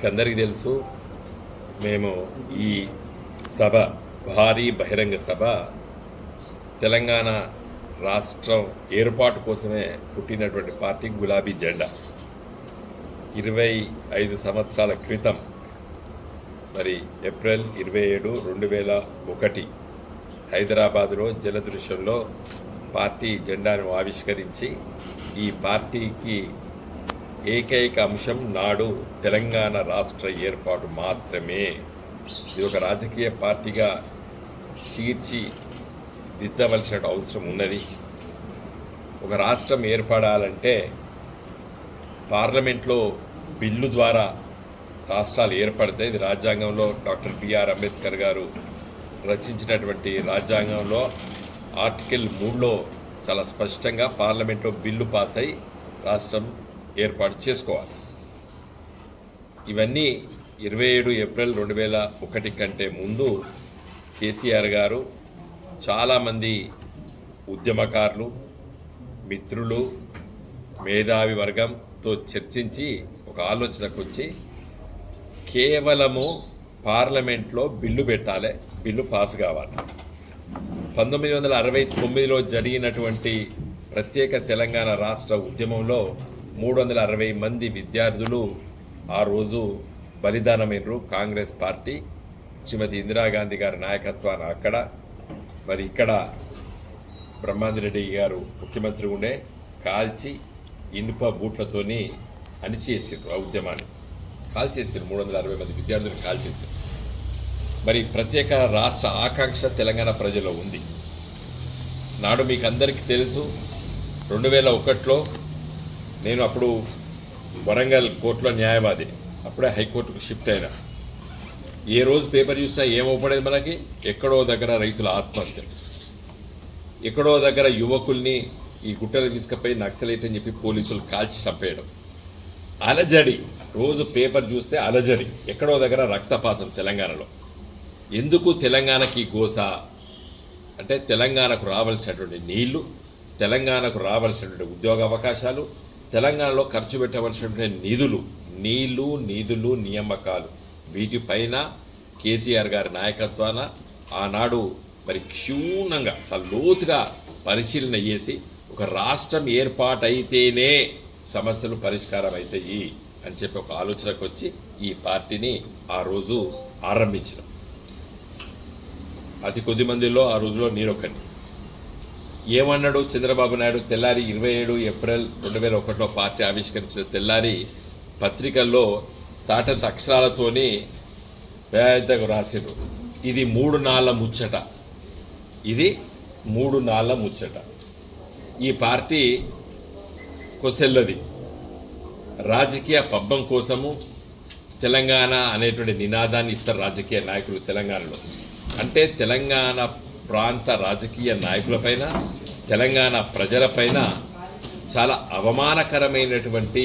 మీకు అందరికీ తెలుసు మేము ఈ సభ భారీ బహిరంగ సభ తెలంగాణ రాష్ట్రం ఏర్పాటు కోసమే పుట్టినటువంటి పార్టీ గులాబీ జెండా. ఇరవై ఐదు సంవత్సరాల క్రితం మరి ఏప్రిల్ ఇరవై ఏడు రెండు వేల ఒకటి హైదరాబాదులో జలదృశ్యంలో పార్టీ జెండాను ఆవిష్కరించి ఈ పార్టీకి ఏకైక అంశం నాడు తెలంగాణ రాష్ట్ర ఏర్పాటు మాత్రమే. ఇది ఒక రాజకీయ పార్టీగా తీర్చి దిద్దవలసిన అవసరం ఉన్నది. ఒక రాష్ట్రం ఏర్పడాలంటే పార్లమెంట్లో బిల్లు ద్వారా రాష్ట్రాలు ఏర్పడితే ఇది రాజ్యాంగంలో డాక్టర్ బిఆర్ అంబేద్కర్ గారు రచించినటువంటి రాజ్యాంగంలో ఆర్టికల్ మూడులో చాలా స్పష్టంగా పార్లమెంట్లో బిల్లు పాస్ అయి రాష్ట్రం ఏర్పాటు చేసుకోవాలి. ఇవన్నీ ఇరవై ఏడు ఏప్రిల్ రెండు వేల ఒకటి కంటే ముందు కేసీఆర్ గారు చాలామంది ఉద్యమకారులు మిత్రులు మేధావి వర్గంతో చర్చించి ఒక ఆలోచనకు వచ్చి కేవలము పార్లమెంట్లో బిల్లు పెట్టాలి బిల్లు పాస్ కావాలి. పంతొమ్మిది వందల అరవై తొమ్మిదిలో జరిగినటువంటి ప్రత్యేక తెలంగాణ రాష్ట్ర ఉద్యమంలో మూడు వందల అరవై మంది విద్యార్థులు ఆ రోజు బలిదానమైనరు కాంగ్రెస్ పార్టీ. శ్రీమతి ఇందిరాగాంధీ గారి నాయకత్వాన్ని అక్కడ. మరి ఇక్కడ బ్రహ్మాందిరెడ్డి గారు ముఖ్యమంత్రి ఉండే కాల్చి ఇనుప బూట్లతోని అణిచేసారు ఆ ఉద్యమాన్ని. కాల్చేసారు మూడు వందల అరవై మంది విద్యార్థులను కాల్చేసారు మరి ప్రత్యేక రాష్ట్ర ఆకాంక్ష తెలంగాణ ప్రజల్లో ఉంది. నాడు మీకు అందరికీ తెలుసు రెండు వేల ఒకటిలో నేను అప్పుడు వరంగల్ కోర్టులో న్యాయవాది. అప్పుడే హైకోర్టుకు షిఫ్ట్ అయినా. ఏ రోజు పేపర్ చూసినా ఏమవుపడేది మనకి? ఎక్కడో దగ్గర రైతుల ఆత్మహత్యలు ఎక్కడో దగ్గర యువకుల్ని ఈ గుట్టలు తీసుకుపోయి నక్సలైట్ అని చెప్పి పోలీసులు కాల్చి చంపేయడం. అలజడి. రోజు పేపర్ చూస్తే అలజడి. ఎక్కడో దగ్గర రక్తపాతం తెలంగాణలో. ఎందుకు తెలంగాణకి గోస? అంటే తెలంగాణకు రావాల్సినటువంటి నీళ్ళు తెలంగాణకు రావాల్సినటువంటి ఉద్యోగ అవకాశాలు తెలంగాణలో ఖర్చు పెట్టవలసినటువంటి నిధులు నీళ్ళు నిధులు నియామకాలు. వీటిపైన కేసీఆర్ గారి నాయకత్వాన ఆనాడు మరి క్షుణ్ణంగా చాలా లోతుగా పరిశీలన చేసి ఒక రాష్ట్రం ఏర్పాటైతేనే సమస్యలు పరిష్కారం అవుతాయి అని చెప్పి ఒక ఆలోచనకు వచ్చి ఈ పార్టీని ఆ రోజు ఆరంభించడం అతి కొద్ది మందిలో ఆ రోజులో నేనొక్కడిని. ఏమన్నాడు చంద్రబాబు నాయుడు? తెల్లారి ఇరవై ఏడు ఏప్రిల్ రెండు వేల ఒకటిలో పార్టీ ఆవిష్కరించిన తెల్లారి పత్రికల్లో తాటంత అక్షరాలతోని పెద్దగా రాసిండ్రు. ఇది మూడు నాళ్ళ ముచ్చట. ఇది మూడు నాళ్ళ ముచ్చట. ఈ పార్టీ కొసెల్లది. రాజకీయ పబ్బం కోసము తెలంగాణ అనేటువంటి నినాదాన్ని ఇస్తారు రాజకీయ నాయకులు తెలంగాణలో. అంటే తెలంగాణ ప్రాంత రాజకీయ నాయకులపైన తెలంగాణ ప్రజలపైన చాలా అవమానకరమైనటువంటి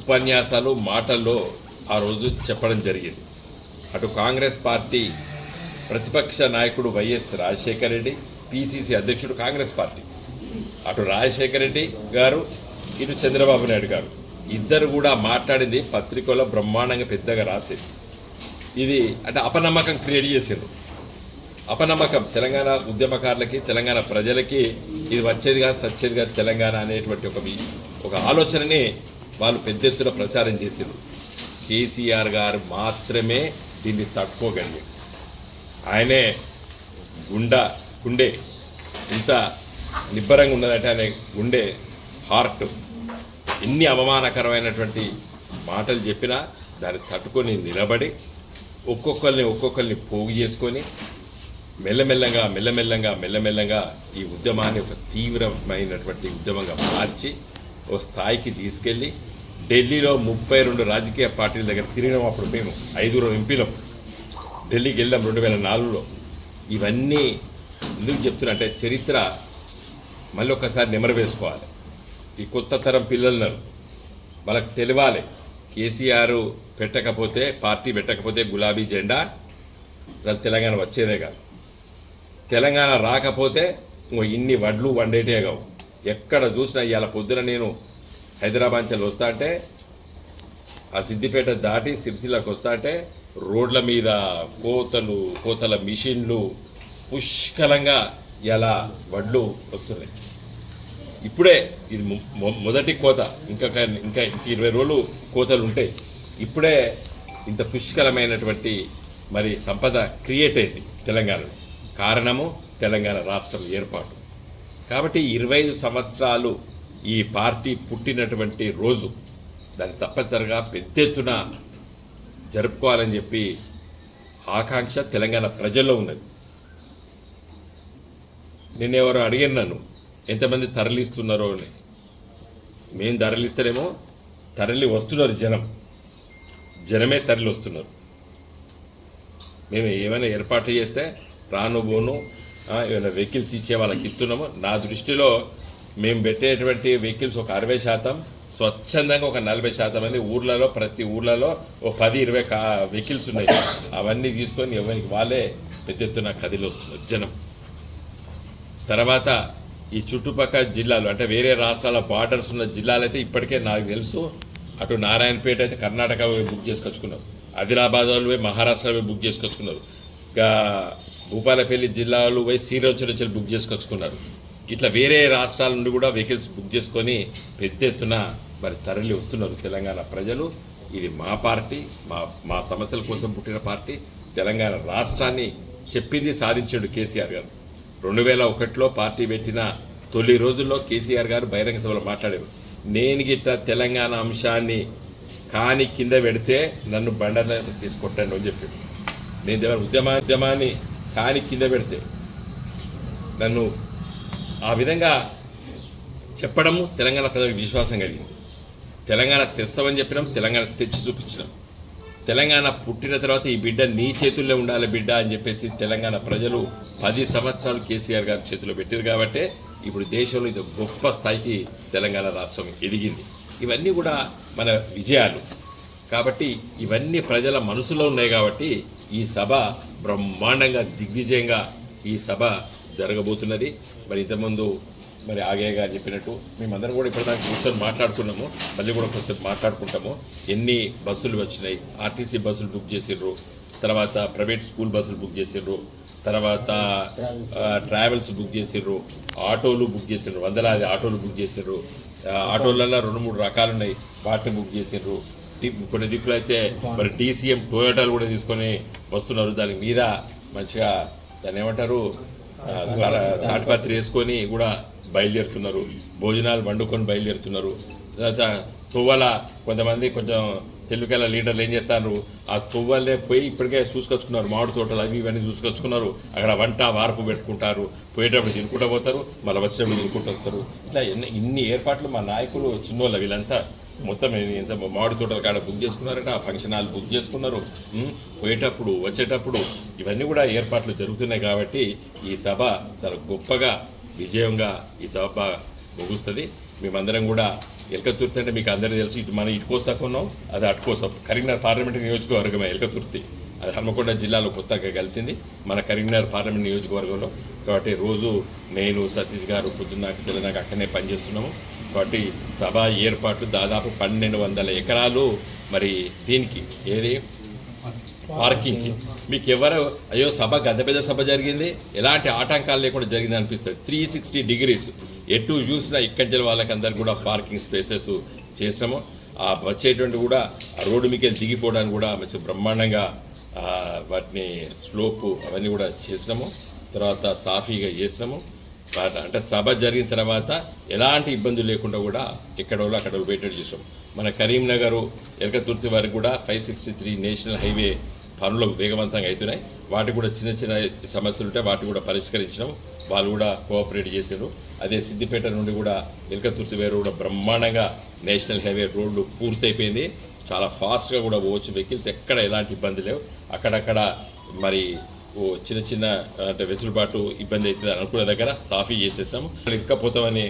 ఉపన్యాసాలు మాటల్లో ఆ రోజు చెప్పడం జరిగింది. అటు కాంగ్రెస్ పార్టీ ప్రతిపక్ష నాయకుడు వైఎస్ రాజశేఖర రెడ్డి పిసిసి అధ్యక్షుడు కాంగ్రెస్ పార్టీ. అటు రాజశేఖర రెడ్డి గారు ఇటు చంద్రబాబు నాయుడు గారు. ఇద్దరు కూడా మాట్లాడింది పత్రికలో బ్రహ్మాండంగా పెద్దగా రాసేది. ఇది అంటే అపనమ్మకం క్రియేట్ చేసిండ్రు. అపనమ్మకం. తెలంగాణ ఉద్యమకారులకి తెలంగాణ ప్రజలకి ఇది వచ్చేది సచ్చేదిగా తెలంగాణ అనేటువంటి ఒక ఒక ఆలోచనని వాళ్ళు పెద్ద ఎత్తున ప్రచారం చేసిండ్రు. కేసీఆర్ గారు మాత్రమే దీన్ని తట్టుకోగలిగారు. ఆయనే గుండా గుండె ఇంత నిబ్బరంగా ఉన్నదంటే ఆయన గుండె హార్ట్ ఎన్ని అవమానకరమైనటువంటి మాటలు చెప్పినా దాన్ని తట్టుకొని నిలబడి ఒక్కొక్కరిని ఒక్కొక్కరిని పోగు చేసుకొని మెల్లమెల్లంగా మెల్లమెల్లగా మెల్లమెల్లగా ఈ ఉద్యమాన్ని ఒక తీవ్రమైనటువంటి ఉద్యమంగా మార్చి ఓ స్థాయికి తీసుకెళ్ళి ఢిల్లీలో ముప్పై రెండు రాజకీయ పార్టీల దగ్గర తిరిగినాం. అప్పుడు మేము ఐదుగురు ఎంపీలం. ఢిల్లీకి వెళ్ళాం రెండు వేల నాలుగులో. ఇవన్నీ ఎందుకు చెప్తున్నా అంటే చరిత్ర మళ్ళీ ఒక్కసారి నిమర వేసుకోవాలి. ఈ కొత్త తరం పిల్లలను వాళ్ళకి తెలియాలి. కేసీఆర్ పెట్టకపోతే పార్టీ పెట్టకపోతే గులాబీ జెండా. అసలు తెలంగాణ వచ్చేదే కాదు. తెలంగాణ రాకపోతే ఇంకో ఇన్ని వడ్లు వండేటే కావు. ఎక్కడ చూసినా ఇవాళ పొద్దున నేను హైదరాబాద్ నుంచి వస్తా అంటే ఆ సిద్దిపేట దాటి సిరిసిల్లకు వస్తా అంటే రోడ్ల మీద కోతలు కోతల మిషన్లు పుష్కలంగా ఇలా వడ్లు వస్తున్నాయి. ఇప్పుడే ఇది మొదటి కోత. ఇంకా ఇంకా ఇరవై రోజులు కోతలు ఉంటాయి. ఇప్పుడే ఇంత పుష్కలమైనటువంటి మరి సంపద క్రియేట్ అయింది తెలంగాణలో. కారణము తెలంగాణ రాష్ట్రం ఏర్పాటు. కాబట్టి ఇరవై ఐదు సంవత్సరాలు ఈ పార్టీ పుట్టినటువంటి రోజు దాన్ని తప్పనిసరిగా పెద్ద ఎత్తున జరుపుకోవాలని చెప్పి ఆకాంక్ష తెలంగాణ ప్రజల్లో ఉన్నది. నిన్నెవరో అడిగాను నన్ను ఎంతమంది తరలిస్తున్నారో అని. మేము తరలిస్తేనేమో తరలి వస్తున్నారు జనం. జనమే తరలి వస్తున్నారు. మేము ఏమైనా ఏర్పాట్లు చేస్తే రాను ఏమైనా వెహికల్స్ ఇచ్చే వాళ్ళకి ఇస్తున్నాము. నా దృష్టిలో మేము పెట్టేటువంటి వెహికల్స్ ఒక అరవై శాతం స్వచ్ఛందంగా ఒక నలభై శాతం మంది ఊర్లలో ప్రతి ఊర్లలో ఒక పది ఇరవై కా వెహికల్స్ ఉన్నాయి. అవన్నీ తీసుకొని ఎవరికి వాళ్ళే పెద్ద ఎత్తున కదిలి వస్తున్నారు జనం. తర్వాత ఈ చుట్టుపక్కల జిల్లాలు అంటే వేరే రాష్ట్రాల బార్డర్స్ ఉన్న జిల్లాలు అయితే ఇప్పటికే నాకు తెలుసు. అటు నారాయణపేట అయితే కర్ణాటక బుక్ చేసుకొచ్చుకున్నారు. ఆదిలాబాద్ వాళ్ళు మహారాష్ట్ర బుక్ చేసుకొచ్చుకున్నారు. భూపాలపల్లి జిల్లాలో పోయి శ్రీరంచు నుంచి బుక్ చేసుకొచ్చుకున్నారు. ఇట్లా వేరే రాష్ట్రాల నుండి కూడా వెహికల్స్ బుక్ చేసుకొని పెద్ద ఎత్తున మరి తరలి వస్తున్నారు తెలంగాణ ప్రజలు. ఇది మా పార్టీ మా మా సమస్యల కోసం పుట్టిన పార్టీ. తెలంగాణ రాష్ట్రాన్ని చెప్పింది సాధించాడు కేసీఆర్ గారు. రెండు వేల ఒకటిలో పార్టీ పెట్టిన తొలి రోజుల్లో కేసీఆర్ గారు బహిరంగ సభలో మాట్లాడారు. నేను గిట్ట తెలంగాణ అంశాన్ని కాని కింద పెడితే నన్ను బండల తీసుకొట్టండి అని చెప్పాడు. నేను దగ్గర ఉద్యమా ఉద్యమాన్ని కాని కింద పెడితే నన్ను ఆ విధంగా చెప్పడము తెలంగాణ ప్రజలకు విశ్వాసం కలిగింది. తెలంగాణ తెస్తామని చెప్పినాం తెలంగాణ తెచ్చి చూపించినాం. తెలంగాణ పుట్టిన తర్వాత ఈ బిడ్డ నీ చేతుల్లో ఉండాలి బిడ్డ అని చెప్పేసి తెలంగాణ ప్రజలు పది సంవత్సరాలు కేసీఆర్ గారి చేతిలో పెట్టారు కాబట్టే ఇప్పుడు దేశంలో ఇది గొప్ప స్థాయికి తెలంగాణ రాష్ట్రం ఎదిగింది. ఇవన్నీ కూడా మన విజయాలు. కాబట్టి ఇవన్నీ ప్రజల మనసులో ఉన్నాయి కాబట్టి ఈ సభ బ్రహ్మాండంగా దిగ్విజయంగా ఈ సభ జరగబోతున్నది. మరి ఇంతకుముందు మరి ఆగే గారు చెప్పినట్టు మేమందరం కూడా ఇప్పటిదాకా కూర్చొని మాట్లాడుకున్నాము. మళ్ళీ కూడా కొంచెం మాట్లాడుకుంటాము. ఎన్ని బస్సులు వచ్చినాయి? ఆర్టీసీ బస్సులు బుక్ చేసిండ్రు. తర్వాత ప్రైవేట్ స్కూల్ బస్సులు బుక్ చేసిండ్రు. తర్వాత ట్రావెల్స్ బుక్ చేసిండ్రు. ఆటోలు బుక్ చేసిండ్రు. వందలాది ఆటోలు బుక్ చేసిండ్రు. ఆటోలలో రెండు మూడు రకాలు ఉన్నాయి వాటిని బుక్ చేసిండ్రు. కొన్ని దిక్కులు అయితే మరి టీసీఎం టొయోటాలు కూడా తీసుకొని వస్తున్నారు. దాని మీద మంచిగా దాన్ని ఏమంటారు? తాటిపత్రి వేసుకొని కూడా బయలుదేరుతున్నారు. భోజనాలు వండుకొని బయలుదేరుతున్నారు. తర్వాత తువ్వల కొంతమంది కొంచెం తెలుగుల లీడర్లు ఏం చేస్తారు? ఆ తువ్వలే పోయి ఇప్పటికే చూసుకొచ్చుకున్నారు. మామిడి తోటలు అవి ఇవన్నీ చూసుకొచ్చుకున్నారు. అక్కడ వంట వార్పు పెట్టుకుంటారు. పోయేటప్పుడు తినుకుంటూ పోతారు. మళ్ళీ వచ్చేటప్పుడు తినుకుంటూ వస్తారు. ఇట్లా ఇన్ని ఏర్పాట్లు మా నాయకులు చిన్నోళ్ళు వీళ్ళంతా మొత్తం ఎంత మామిడి తోటల కాడ బుక్ చేసుకున్నారంటే? ఆ ఫంక్షన్ హాల్ బుక్ చేసుకున్నారు. పోయేటప్పుడు వచ్చేటప్పుడు ఇవన్నీ కూడా ఏర్పాట్లు జరుగుతున్నాయి కాబట్టి ఈ సభ చాలా గొప్పగా విజయంగా ఈ సభ ముగుస్తుంది. మేమందరం కూడా ఎలకతుర్తి అంటే మీకు అందరికీ తెలుసు ఇటు మనం ఇటుకోసాకున్నాం అది అటుకోసాం కరీంనగర్ పార్లమెంట్ నియోజకవర్గమే ఎలకతుర్తి అది హన్మకొండ జిల్లాలో కొత్తగా కలిసింది. మన కరీంనగర్ పార్లమెంట్ నియోజకవర్గంలో. కాబట్టి రోజు నేను సతీష్ గారు పొద్దున్నాక తెలంగాణ అక్కడనే పనిచేస్తున్నాము. కాబట్టి సభ ఏర్పాట్లు దాదాపు పన్నెండు వందల ఎకరాలు మరి దీనికి ఏది? పార్కింగ్కి. మీకు ఎవరు అయ్యో సభ గద్ద పెద్ద సభ జరిగింది. ఎలాంటి ఆటంకాలు లేకుండా జరిగింది అనిపిస్తుంది. త్రీ సిక్స్టీ డిగ్రీస్ ఎటు చూసినా ఇక్కడి వాళ్ళకి అందరికి కూడా పార్కింగ్ స్పేసెస్ చేసినాము ఆ వచ్చేటువంటి కూడా ఆ రోడ్డు మీకు దిగిపోవడానికి కూడా మంచి బ్రహ్మాండంగా వాటిని స్లోపు అవన్నీ కూడా చేసినాము. తర్వాత సాఫీగా చేసినాము. అంటే సభ జరిగిన తర్వాత ఎలాంటి ఇబ్బందులు లేకుండా కూడా ఎక్కడ వాళ్ళు అక్కడ వెయిటెడ్ చేసాం మన కరీంనగర్ ఎరకతుర్తి వరకు కూడా five sixty three national highway పనులు వేగవంతంగా అవుతున్నాయి. వాటి కూడా చిన్న చిన్న సమస్యలు ఉంటే వాటి కూడా పరిష్కరించడం వాళ్ళు కూడా కోఆపరేట్ చేశారు. అదే సిద్దిపేట నుండి కూడా ఎలకతుర్తి వేరు కూడా బ్రహ్మాండంగా నేషనల్ హైవే రోడ్లు పూర్తయిపోయింది. చాలా ఫాస్ట్గా కూడా పోవచ్చు. వెహికల్స్ ఎక్కడ ఎలాంటి ఇబ్బంది లేవు. అక్కడక్కడ మరి ఓ చిన్న చిన్న అంటే వెసులుబాటు ఇబ్బంది అవుతుంది అని అనుకున్న దగ్గర సాఫీ చేసేసాం ఇక్కపోతామని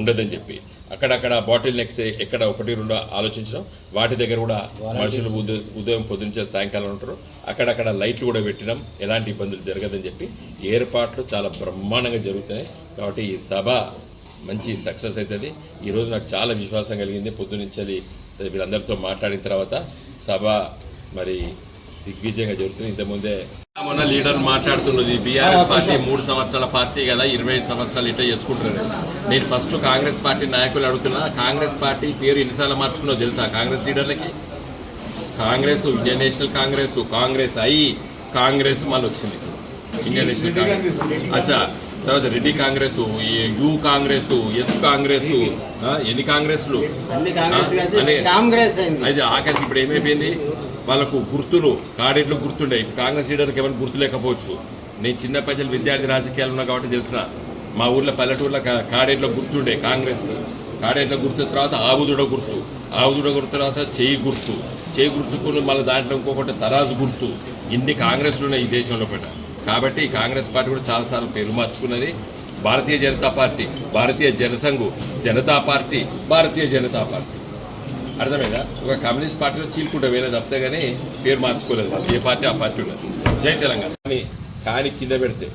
ఉండదని చెప్పి అక్కడక్కడ బాటిల్ నెక్స్ ఎక్కడ ఒకటి రెండు ఆలోచించడం. వాటి దగ్గర కూడా మనుషులు ఉదయం ఉదయం పొద్దున్నే సాయంకాలం ఉంటారు. అక్కడక్కడ లైట్లు కూడా పెట్టడం ఎలాంటి ఇబ్బందులు జరగదని చెప్పి ఏర్పాట్లు చాలా బ్రహ్మాండంగా జరుగుతున్నాయి. కాబట్టి ఈ సభ మంచి సక్సెస్ అవుతుంది. ఈ రోజు నాకు చాలా విశ్వాసం కలిగింది. పొద్దునుంచి వీళ్ళందరితో మాట్లాడిన తర్వాత సభ మరి దిగ్విజయంగా జరుగుతుంది. ఇంతకుముందే మొన్న లీడర్ మాట్లాడుతున్నది బీఆర్ఎస్ పార్టీ మూడు సంవత్సరాల పార్టీ కదా ఇరవై ఐదు సంవత్సరాలు ఇట్లా చేసుకుంటున్నారు. నేను ఫస్ట్ కాంగ్రెస్ పార్టీ నాయకులు అడుగుతున్నా కాంగ్రెస్ పార్టీ పేరు ఎన్నిసార్లు మార్చుకున్నో తెలుసా? Congress లీడర్లకి? Congress Indian National Congress Congress అయి కాంగ్రెస్ మళ్ళీ వచ్చింది ఇండియన్ నేషనల్ కాంగ్రెస్. అచ్చా తర్వాత రెడ్డి కాంగ్రెస్ ఈ యూ కాంగ్రెస్ ఎస్ కాంగ్రెస్ ఎన్ని కాంగ్రెస్లు? అన్ని కాంగ్రెస్ ఆ, కలిసి అనే- కాంగ్రెస్ అయింది. అయితే ఆఖరికి ఇప్పుడు ఏమైపోయింది? వాళ్ళకు గుర్తులు కాడేట్లు గుర్తుండే. ఇప్పుడు కాంగ్రెస్ లీడర్కి ఎవరికి గుర్తు లేకపోవచ్చు. నేను చిన్న ప్రజలు విద్యార్థి రాజకీయాలు ఉన్నా కాబట్టి తెలిసిన మా ఊర్లో పల్లెటూర్లో కాడేట్లో గుర్తుండే కాంగ్రెస్కి. కాడేట్లో గుర్తు తర్వాత ఆవుదుడ గుర్తు. ఆవుదుడ గుర్తు తర్వాత చేయి గుర్తు. చేయి గుర్తుకుని మళ్ళీ దాంట్లో ఇంకొకటి తరాజు గుర్తు. ఇన్ని కాంగ్రెస్లు ఉన్నాయి ఈ దేశంలో పెట్ట కాబట్టి కాంగ్రెస్ పార్టీ కూడా చాలాసార్లు పేరు మార్చుకున్నది. Bharatiya Janata party Bharatiya Jansangh Janata party Bharatiya Janata party. అర్థమైందా? ఒక కమ్యూనిస్ట్ పార్టీలో చీల్కుంటే వేరే తప్పితే కానీ పేరు మార్చుకోలేదు వాళ్ళు. ఏ పార్టీ ఆ పార్టీ ఉన్నది జై తెలంగాణ. కానీ కాని కింద పెడితే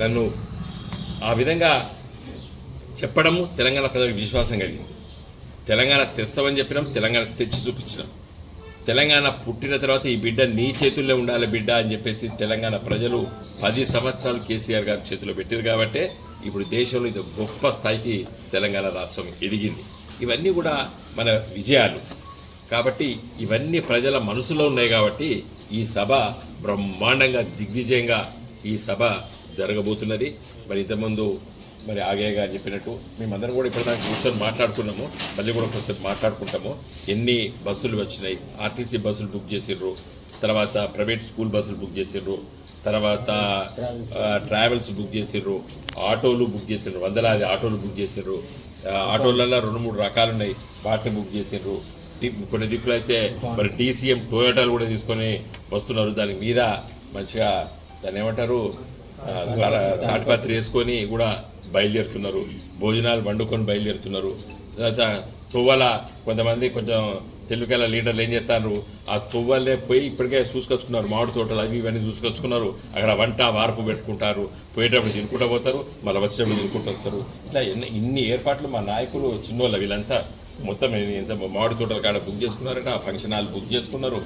నన్ను ఆ విధంగా చెప్పడము తెలంగాణ ప్రజలకు విశ్వాసం కలిగింది. తెలంగాణ తెస్తామని చెప్పినాం తెలంగాణ తెచ్చి చూపించినాం. తెలంగాణ పుట్టిన తర్వాత ఈ బిడ్డ నీ చేతుల్లో ఉండాలి బిడ్డ అని చెప్పేసి తెలంగాణ ప్రజలు పది సంవత్సరాలు కేసీఆర్ గారి చేతిలో పెట్టారు కాబట్టి ఇప్పుడు దేశంలో ఇది గొప్ప స్థాయికి తెలంగాణ రాష్ట్రం ఎదిగింది. ఇవన్నీ కూడా మన విజయాలు. కాబట్టి ఇవన్నీ ప్రజల మనసులో ఉన్నాయి కాబట్టి ఈ సభ బ్రహ్మాండంగా దిగ్విజయంగా ఈ సభ జరగబోతున్నది. మరి ఇంతకుముందు మరి ఆగే గారు చెప్పినట్టు మేమందరం కూడా ఇప్పుడు దాకా కూర్చొని మాట్లాడుకున్నాము మళ్ళీ కూడా కొంచెం మాట్లాడుకుంటాము. ఎన్ని బస్సులు వచ్చినాయి ఆర్టీసీ బస్సులు బుక్ చేసిర్రు తర్వాత ప్రైవేట్ స్కూల్ బస్సులు బుక్ చేసిర్రు తర్వాత ట్రావెల్స్ బుక్ చేసిర్రు ఆటోలు బుక్ చేసిర్రు వందలాది ఆటోలు బుక్ చేసిర్రు ఆటోలలో రెండు మూడు రకాలు ఉన్నాయి వాటిని బుక్ చేసిర్రు కొన్ని దిక్కులు అయితే మరి టీసీఎం టొయోటాలు కూడా తీసుకొని వస్తున్నారు. దాని మీద మంచిగా దాన్ని ఏమంటారు తాటిపత్రి వేసుకొని కూడా బయలుదేరుతున్నారు. భోజనాలు వండుకొని బయలుదేరుతున్నారు. తర్వాత తువ్వల కొంతమంది కొంచెం తెలుగుల లీడర్లు ఏం చేస్తారు? ఆ తువ్వలే పోయి ఇప్పటికే చూసుకొచ్చుకున్నారు. మామిడి తోటలు అవి ఇవన్నీ చూసుకొచ్చుకున్నారు. అక్కడ వంట వార్పు పెట్టుకుంటారు. పోయేటప్పుడు తినుకుంటూ పోతారు. మళ్ళీ వచ్చేటప్పుడు తినుకుంటూ వస్తారు. ఇట్లా ఇన్ని ఏర్పాట్లు మా నాయకులు చిన్నోళ్ళు వీళ్ళంతా మొత్తం ఇంత మామిడి తోటల కాడ బుక్ చేసుకున్నారట ఆ ఫంక్షన్ హాల్ బుక్ చేసుకున్నారు.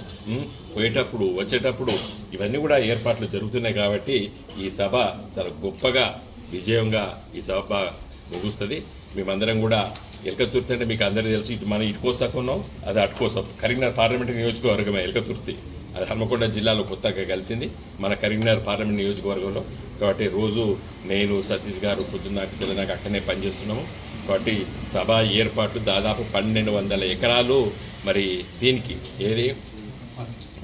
పోయేటప్పుడు వచ్చేటప్పుడు ఇవన్నీ కూడా ఏర్పాట్లు జరుగుతున్నాయి కాబట్టి ఈ సభ చాలా గొప్పగా విజయంగా ఈ సభ ముగుస్తుంది. మేమందరం కూడా ఎలకతుర్తి అంటే మీకు అందరికీ తెలుసు ఇటు మన ఇటు ఉన్నాం అది అటుకోసం కరీంనగర్ పార్లమెంట్ నియోజకవర్గమే ఎలకతుర్తి. అది హన్మకొండ జిల్లాలో కొత్తగా కలిసింది. మన కరీంనగర్ పార్లమెంట్ నియోజకవర్గంలో. కాబట్టి రోజు నేను సతీష్ గారు పొద్దున్నాక తెలంగాణ అక్కడనే పనిచేస్తున్నాము. కాబట్టి సభ ఏర్పాట్లు దాదాపు పన్నెండు వందల ఎకరాలు. మరి దీనికి ఏది?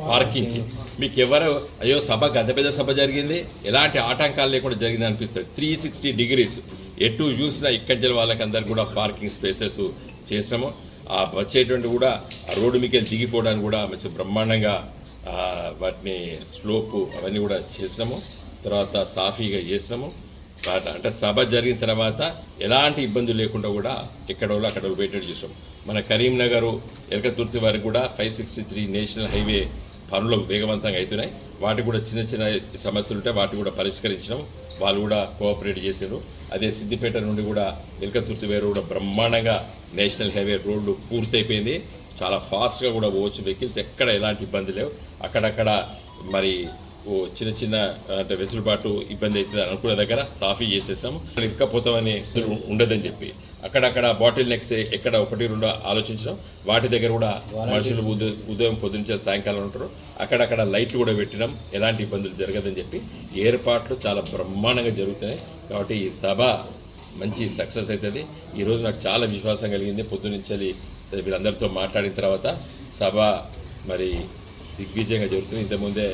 పార్కింగ్కి మీకు ఎవరు అయ్యో సభ గత పెద్ద సభ జరిగింది. ఎలాంటి ఆటంకాలు లేకుండా జరిగింది అనిపిస్తుంది. Three sixty degrees. ఎటు చూసినా ఇక్కడి వాళ్ళకి అందరికి కూడా పార్కింగ్ స్పేసెస్ చేసినాము. ఆ వచ్చేటువంటి కూడా ఆ రోడ్డు మీకు దిగిపోవడానికి కూడా మంచి బ్రహ్మాండంగా వాటిని స్లోపు అవన్నీ కూడా చేసినాము. తర్వాత సాఫీగా చేసినాము. పాట అంటే సభ జరిగిన తర్వాత ఎలాంటి ఇబ్బందులు లేకుండా కూడా ఎక్కడ అక్కడ వెయిటెడ్ చేసాం మన కరీంనగర్ ఎలకతుర్తి వరకు కూడా five sixty three national highway పనులు వేగవంతంగా అవుతున్నాయి. వాటికి కూడా చిన్న చిన్న సమస్యలు ఉంటాయి వాటిని కూడా పరిష్కరించడం వాళ్ళు కూడా కోఆపరేట్ చేశారు. అదే సిద్దిపేట నుండి కూడా ఎలకతుర్తి వేరు కూడా బ్రహ్మాండంగా నేషనల్ హైవే రోడ్లు పూర్తయిపోయింది. చాలా ఫాస్ట్గా కూడా పోవచ్చు వెహికల్స్. ఎక్కడ ఎలాంటి ఇబ్బంది లేవు. అక్కడక్కడ మరి చిన్న చిన్న అంటే వెసులుబాటు ఇబ్బంది అవుతుంది అనుకున్న దగ్గర సాఫీ చేసేసాము. ఇక్కపోతామని ఉండదని చెప్పి అక్కడక్కడ బాటిల్ నెక్స్ ఎక్కడ ఒకటి రెండు ఆలోచించడం. వాటి దగ్గర కూడా మనుషులు ఉదయం ఉదయం పొద్దున్నే సాయంకాలం ఉంటారు. అక్కడక్కడ లైట్లు కూడా పెట్టడం ఎలాంటి ఇబ్బందులు జరగదని చెప్పి ఏర్పాట్లు చాలా బ్రహ్మాండంగా జరుగుతున్నాయి. కాబట్టి ఈ సభ మంచి సక్సెస్ అవుతుంది. ఈరోజు నాకు చాలా విశ్వాసం కలిగింది. పొద్దునుంచి వీళ్ళందరితో మాట్లాడిన తర్వాత సభ మరి దిగ్విజయంగా జరుగుతుంది. ఇంతకుముందే